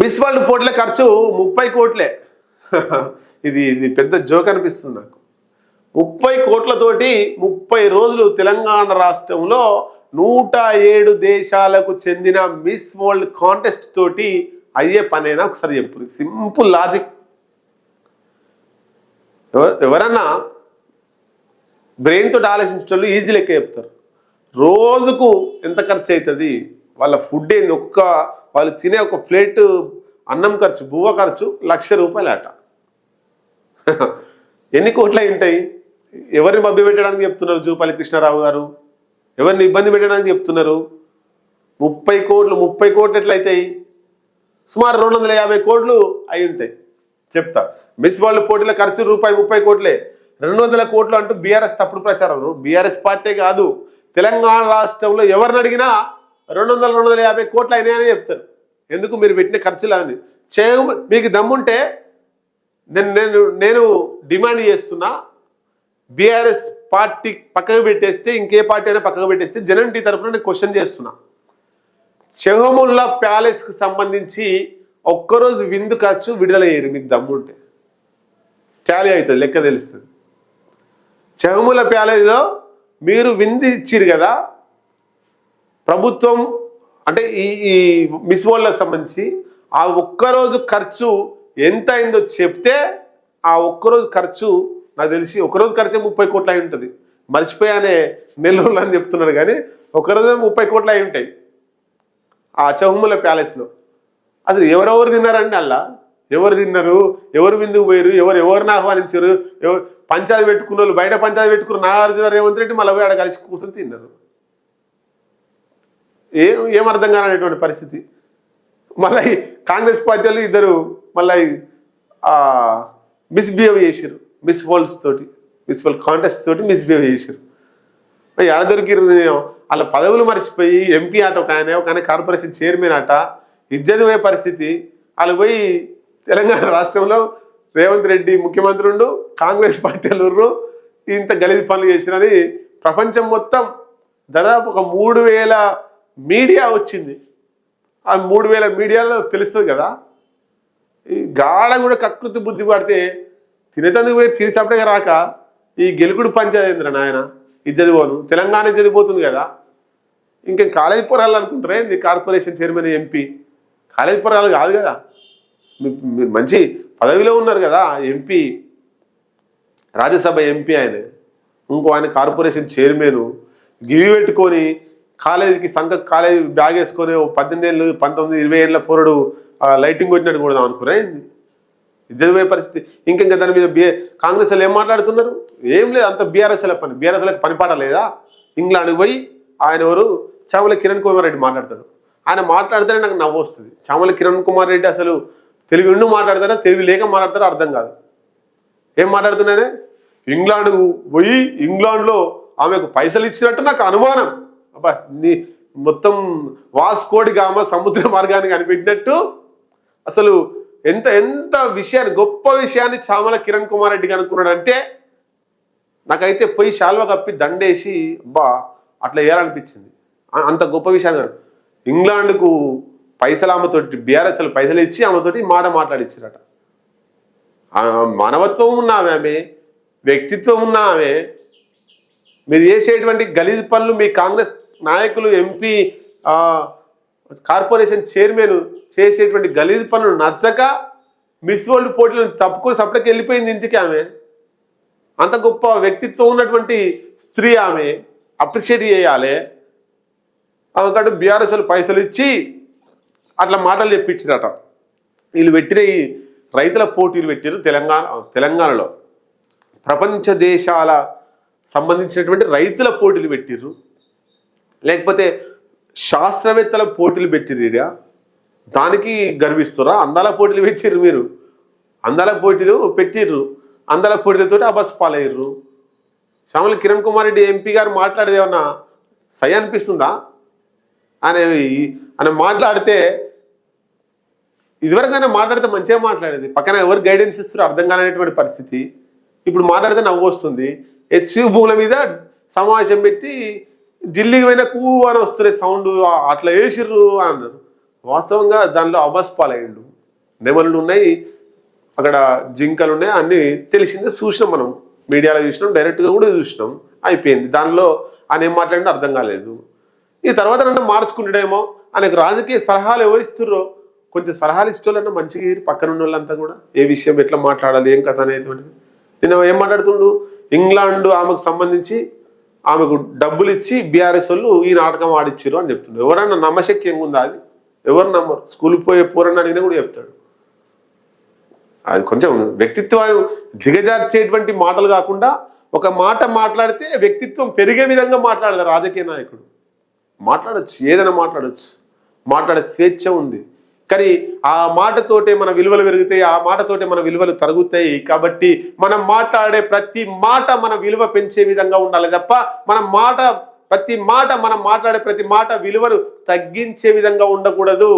Miss world పోటీల ఖర్చు ముప్పై కోట్లే. ఇది ఇది పెద్ద జోక్ అనిపిస్తుంది నాకు. ముప్పై కోట్లతోటి ముప్పై రోజులు తెలంగాణ రాష్ట్రంలో నూట ఏడు దేశాలకు చెందిన మిస్ వరల్డ్ కాంటెస్ట్ తోటి అయ్యే పనేనా ఒకసారి చెప్పు. Simple logic. ఎవరన్నా బ్రెయిన్తో ఆలోచించడం ఈజీ లెక్క చెప్తారు. రోజుకు ఎంత ఖర్చు అవుతుంది వాళ్ళ ఫుడ్ ఏంది? ఒక్క వాళ్ళు తినే ఒక ప్లేట్ అన్నం ఖర్చు బువ్వ ఖర్చు లక్ష రూపాయలు అట ఎన్ని కోట్లు అయి ఉంటాయి? ఎవరిని మభ్య పెట్టడానికి చెప్తున్నారు జూపాలి కృష్ణారావు గారు? ఎవరిని ఇబ్బంది పెట్టడానికి చెప్తున్నారు? ముప్పై కోట్లు ముప్పై కోట్లు ఎట్లయితాయి? సుమారు రెండు వందల యాభై కోట్లు అయి ఉంటాయి. చెప్తా. మిస్ వరల్డ్ పోటీల ఖర్చు రూపాయి ముప్పై కోట్లే. రెండు వందల కోట్లు అంటూ బీఆర్ఎస్ తప్పుడు ప్రచారం. బీఆర్ఎస్ పార్టీ కాదు. తెలంగాణ రాష్ట్రంలో ఎవరిని అడిగినా రెండు వందల రెండు వందల యాభై కోట్లు అయినాయని చెప్తారు. ఎందుకు మీరు పెట్టిన ఖర్చులు అని చేయ మీకు దమ్ముంటే నేను నేను నేను డిమాండ్ చేస్తున్నా బీఆర్ఎస్ పార్టీ పక్కకు పెట్టేస్తే ఇంకే పార్టీ అయినా పక్కకు పెట్టేస్తే జనం టీ తరపున నేను క్వశ్చన్ చేస్తున్నా. చెహముల్లా ప్యాలెస్కి సంబంధించి ఒక్కరోజు విందు ఖర్చు విడుదల చేయరు మీకు దమ్ముంటే. ట్యాలీ అవుతుంది లెక్క తెలుస్తుంది. చెహముల ప్యాలెస్లో మీరు విందు ఇచ్చిరు కదా ప్రభుత్వం అంటే ఈ ఈ మిస్ వరల్డ్కి సంబంధించి ఆ ఒక్కరోజు ఖర్చు ఎంత అయిందో చెప్తే ఆ ఒక్కరోజు ఖర్చు నాకు తెలిసి ఒకరోజు ఖర్చే ముప్పై కోట్లు అయి ఉంటుంది. మర్చిపోయానే నెల్లూరు అని చెప్తున్నాడు కానీ ఒకరోజు ముప్పై కోట్లు అయి ఉంటాయి. ఆ చహుముల ప్యాలెస్లో. అసలు ఎవరెవరు తిన్నారండి అలా ఎవరు తిన్నారు? ఎవరు విందుకు పోయారు ఎవరు ఎవరిని ఆహ్వానించారు? ఎవరు పంచాయతీ పెట్టుకున్న వాళ్ళు బయట పంచాయతీ పెట్టుకున్న నాగార్జున రేవంత్ రెడ్డి మళ్ళీ పోయి ఆడ కలిసి కూర్చొని తిన్నారు. ఏం ఏమర్థం అర్థం కానటువంటి పరిస్థితి? మళ్ళీ కాంగ్రెస్ పార్టీ వాళ్ళు ఇద్దరు మళ్ళీ మిస్బిహేవ్ చేసారు మిస్ వరల్డ్స్ తోటి మిస్ వరల్డ్ కాంటెస్ట్ తోటి మిస్బిహేవ్ చేసారు ఎడ దొరికిరు వాళ్ళ పదవులు మర్చిపోయి ఎంపీ అట ఒక ఆయన ఒక ఆయన కార్పొరేషన్ చైర్మన్ అట ఇజ్జది పోయే పరిస్థితి. వాళ్ళు పోయి తెలంగాణ రాష్ట్రంలో రేవంత్ రెడ్డి ముఖ్యమంత్రి ఉండు కాంగ్రెస్ పార్టీ వాళ్ళు ఇంత గలీజ్ పనులు చేసినని ప్రపంచం మొత్తం దాదాపు ఒక మూడు వేల మీడియా వచ్చింది. ఆ మూడు వేల మీడియాలో తెలుస్తుంది కదా? ఈ గాఢ కూడా కకృతి బుద్ధి పడితే తినేతందుకు పోయి తీర్చప్పటిగా రాక ఈ గెలుకుడు పంచాయతీంద్ర నాయన? ఇది చదివాను తెలంగాణ చదివిపోతుంది కదా? ఇంకేం కాలేజీ పొరాలు అనుకుంటారా ఏంది? Corporation chairman MP? కాలేజీ పోరాలు కాదు కదా? మీరు మంచి పదవిలో ఉన్నారు కదా ఎంపీ. రాజ్యసభ ఎంపీ ఆయన. ఇంకో ఆయన కార్పొరేషన్ చైర్మన్ గివి పెట్టుకొని కాలేజీకి సంఘ కాలేజీ బ్యాగ్ వేసుకొని పద్దెనిమిది ఏళ్ళు పంతొమ్మిది ఇరవై ఏళ్ళ పోరడు లైటింగ్ కొట్టినట్టు కూడా అనుకురా ఏంది? పరిస్థితి. ఇంకెంక దాని మీద బిఏ కాంగ్రెస్ వాళ్ళు ఏం మాట్లాడుతున్నారు? ఏం లేదు అంత బీఆర్ఎస్ల పని. బీఆర్ఎస్లకు పని లేదా? ఇంగ్లాండ్కి పోయి ఆయన ఎవరు? చామల కిరణ్ కుమార్ రెడ్డి మాట్లాడతాడు. ఆయన మాట్లాడితేనే నాకు నవ్వు వస్తుంది. చామల కిరణ్ కుమార్ రెడ్డి అసలు తెలివి ఉండి మాట్లాడతారా తెలివి లేక మాట్లాడతారో అర్థం కాదు. ఏం మాట్లాడుతున్నానే ఇంగ్లాండ్కు పోయి ఇంగ్లాండ్లో ఆమెకు పైసలు ఇచ్చినట్టు నాకు అనుమానం. అబ్బా నీ మొత్తం వాస్కోడి గామ సముద్ర మార్గాన్ని కనిపెట్టినట్టు అసలు ఎంత ఎంత విషయాన్ని గొప్ప విషయాన్ని చామల కిరణ్ కుమార్ రెడ్డి అనుకున్నాడు అంటే నాకైతే పోయి శాల్వ కప్పి దండేసి అబ్బా అట్లా వేయాలనిపించింది అంత గొప్ప విషయాన్ని ఇంగ్లాండ్కు పైసలు ఆమెతోటి బీఆర్ఎస్ఎల్ పైసలు ఇచ్చి ఆమెతోటి మాట మాట్లాడిచ్చారట. మానవత్వం ఉన్న ఆమె వ్యక్తిత్వం ఉన్న ఆమె మీరు చేసేటువంటి గలీజ్ పనులు మీ కాంగ్రెస్ నాయకులు ఎంపీ కార్పొరేషన్ చైర్మన్ చేసేటువంటి గలీజ్ పనులు నచ్చక మిస్ వరల్డ్ పోటీలను తప్పుకొని సపరేట్కి వెళ్ళిపోయింది ఇంటికి ఆమె. అంత గొప్ప వ్యక్తిత్వం ఉన్నటువంటి స్త్రీ ఆమె. అప్రిషియేట్ చేయాలి. అందుకంటే బీఆర్ఎస్ఎల్ పైసలు ఇచ్చి అట్లా మాటలు చెప్పించిరట. వీళ్ళు పెట్టిన ఈ రైతుల పోటీలు పెట్టారు తెలంగాణ తెలంగాణలో. ప్రపంచ దేశాల సంబంధించినటువంటి రైతుల పోటీలు పెట్టిర్రు. లేకపోతే శాస్త్రవేత్తల పోటీలు పెట్టిర్రు దానికి గర్విస్తురా? అందాల పోటీలు పెట్టిర్రు మీరు. అందాల పోటీలు పెట్టిర్రు. అందాల పోటీలతో అబస్ పాలయ్యర్రు. శ్యామల కిరణ్ కుమార్ రెడ్డి ఎంపీ గారు మాట్లాడేది ఏమన్నా సై అనిపిస్తుందా? ఆయన అని ఆయన మాట్లాడితే ఇదివరకైనా మాట్లాడితే మంచిగా మాట్లాడేది. పక్కన ఎవరు గైడెన్స్ ఇస్తారో అర్థం కానటువంటి పరిస్థితి. ఇప్పుడు మాట్లాడితే నవ్వు వస్తుంది. హెచ్సి భూముల మీద సమావేశం పెట్టి ఢిల్లీకి పోయినా కూ అని వస్తున్నాయి సౌండ్ అట్లా వేసిర్రు అన్నారు. వాస్తవంగా దానిలో అబస్పాలయ్యిండు నెమళ్ళు ఉన్నాయి అక్కడ జింకలు ఉన్నాయి అన్ని తెలిసిందే చూసినాం మనం. మీడియాలో చూసినాం డైరెక్ట్గా కూడా చూసినాం. అయిపోయింది. దానిలో ఆయన ఏం మాట్లాడినా అర్థం కాలేదు. ఈ తర్వాత నన్ను మార్చుకుంటాడేమో ఆయనకు రాజకీయ సలహాలు ఎవరు ఇస్తుర్రో కొంచెం సలహాలు ఇష్టోళ్ళన్నా మంచిగా పక్కన ఉన్న వాళ్ళంతా కూడా. ఏ విషయం ఎట్లా మాట్లాడాలి ఏం కథ అనేది నేను ఏం మాట్లాడుతుండు? ఇంగ్లాండ్ ఆమెకు సంబంధించి ఆమెకు డబ్బులు ఇచ్చి బీఆర్ఎస్ వాళ్ళు ఈ నాటకం ఆడిచ్చారు అని చెప్తున్నారు ఎవరన్నా నమ్మశక్యంగా ఉందా అది? ఎవరు నమ్మరు? స్కూల్ పోయే పూరని అడిగినా కూడా చెప్తాడు. అది కొంచెం వ్యక్తిత్వం దిగజార్చేటువంటి మాటలు కాకుండా ఒక మాట మాట్లాడితే వ్యక్తిత్వం పెరిగే విధంగా మాట్లాడదు రాజకీయ నాయకుడు. మాట్లాడచ్చు ఏదైనా మాట్లాడచ్చు. మాట్లాడే స్వేచ్ఛ ఉంది. కానీ ఆ మాటతోటే మన విలువలు పెరుగుతాయి ఆ మాటతోటే మన విలువలు తరుగుతాయి. కాబట్టి మనం మాట్లాడే ప్రతి మాట మన విలువ పెంచే విధంగా ఉండాలి తప్ప మన మాట ప్రతి మాట మనం మాట్లాడే ప్రతి మాట విలువను తగ్గించే విధంగా ఉండకూడదు.